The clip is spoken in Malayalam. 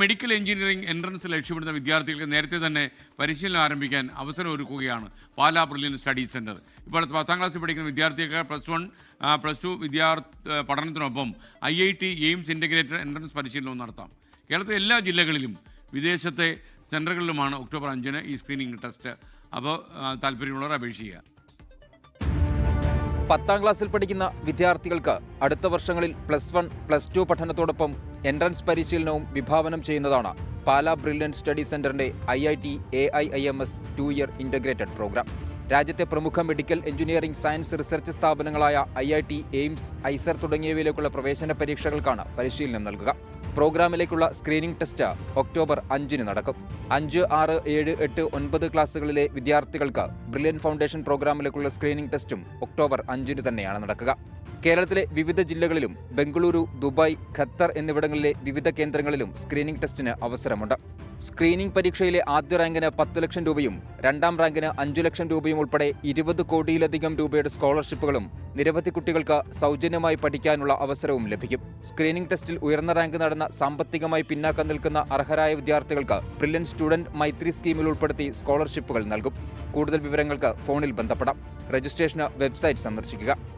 മെഡിക്കൽ എഞ്ചിനീയറിംഗ് എൻട്രൻസ് ലക്ഷ്യമിടുന്ന വിദ്യാർത്ഥികൾക്ക് നേരത്തെ തന്നെ പരിശീലനം ആരംഭിക്കാൻ അവസരം ഒരുക്കുകയാണ് പാലാ ബ്രില്യൻ സ്റ്റഡി സെന്റർ ഇപ്പോൾ പത്താം ക്ലാസ്സിൽ പഠിക്കുന്ന വിദ്യാർത്ഥികൾക്ക് പ്ലസ് വൺ പ്ലസ് ടു വിദ്യാർത്ഥി പഠനത്തിനൊപ്പം I I T AIIMS integrated entrance പരിശീലനവും നടത്താം. കേരളത്തിലെ എല്ലാ ജില്ലകളിലും വിദേശത്തെ സെന്ററുകളിലുമാണ് ഒക്ടോബർ അഞ്ചിന് ഈ സ്ക്രീനിങ് ടെസ്റ്റ്. അപ്പോൾ താല്പര്യമുള്ളവർ അപേക്ഷിക്കുക. പത്താം ക്ലാസ്സിൽ പഠിക്കുന്ന വിദ്യാർത്ഥികൾക്ക് അടുത്ത വർഷങ്ങളിൽ പ്ലസ് വൺ പ്ലസ് ടു പഠനത്തോടൊപ്പം എൻട്രൻസ് പരിശീലനവും വിഭാവനം ചെയ്യുന്നതാണ് പാലാ ബ്രില്യൻ സ്റ്റഡി സെന്ററിന്റെ I I T A I I M S two year integrated programme രാജ്യത്തെ പ്രമുഖ medical engineering science research സ്ഥാപനങ്ങളായ I I T AIIMS IISER തുടങ്ങിയവയിലേക്കുള്ള പ്രവേശന പരീക്ഷകൾക്കാണ് പരിശീലനം നൽകുക. പ്രോഗ്രാമിലേക്കുള്ള സ്ക്രീനിംഗ് ടെസ്റ്റ് ഒക്ടോബർ അഞ്ചിന് നടക്കും. അഞ്ച് ആറ് ഏഴ് എട്ട് ഒൻപത് ക്ലാസ്സുകളിലെ വിദ്യാർത്ഥികൾക്ക് ബ്രില്യൻ ഫൗണ്ടേഷൻ പ്രോഗ്രാമിലേക്കുള്ള സ്ക്രീനിംഗ് ടെസ്റ്റും ഒക്ടോബർ അഞ്ചിന് തന്നെയാണ് നടക്കുക. കേരളത്തിലെ വിവിധ ജില്ലകളിലും ബംഗളൂരു ദുബായ് ഖത്തർ എന്നിവിടങ്ങളിലെ വിവിധ കേന്ദ്രങ്ങളിലും സ്ക്രീനിംഗ് ടെസ്റ്റിന് അവസരമുണ്ട്. സ്ക്രീനിംഗ് പരീക്ഷയിലെ ആദ്യ റാങ്കിന് പത്ത് ലക്ഷം രൂപയും രണ്ടാം റാങ്കിന് അഞ്ചു ലക്ഷം രൂപയും ഉൾപ്പെടെ ഇരുപത് കോടിയിലധികം രൂപയുടെ സ്കോളർഷിപ്പുകളും നിരവധി കുട്ടികൾക്ക് സൗജന്യമായി പഠിക്കാനുള്ള അവസരവും ലഭിക്കും. സ്ക്രീനിംഗ് ടെസ്റ്റിൽ ഉയർന്ന റാങ്ക് നടന്ന സാമ്പത്തികമായി പിന്നാക്കം നിൽക്കുന്ന അർഹരായ വിദ്യാർത്ഥികൾക്ക് ബ്രില്യൻ സ്റ്റുഡന്റ് മൈത്രി സ്കീമിൽ ഉൾപ്പെടുത്തി സ്കോളർഷിപ്പുകൾ നൽകും. കൂടുതൽ വിവരങ്ങൾക്ക് ഫോണിൽ ബന്ധപ്പെടാം. രജിസ്ട്രേഷന് വെബ്സൈറ്റ് സന്ദർശിക്കുക.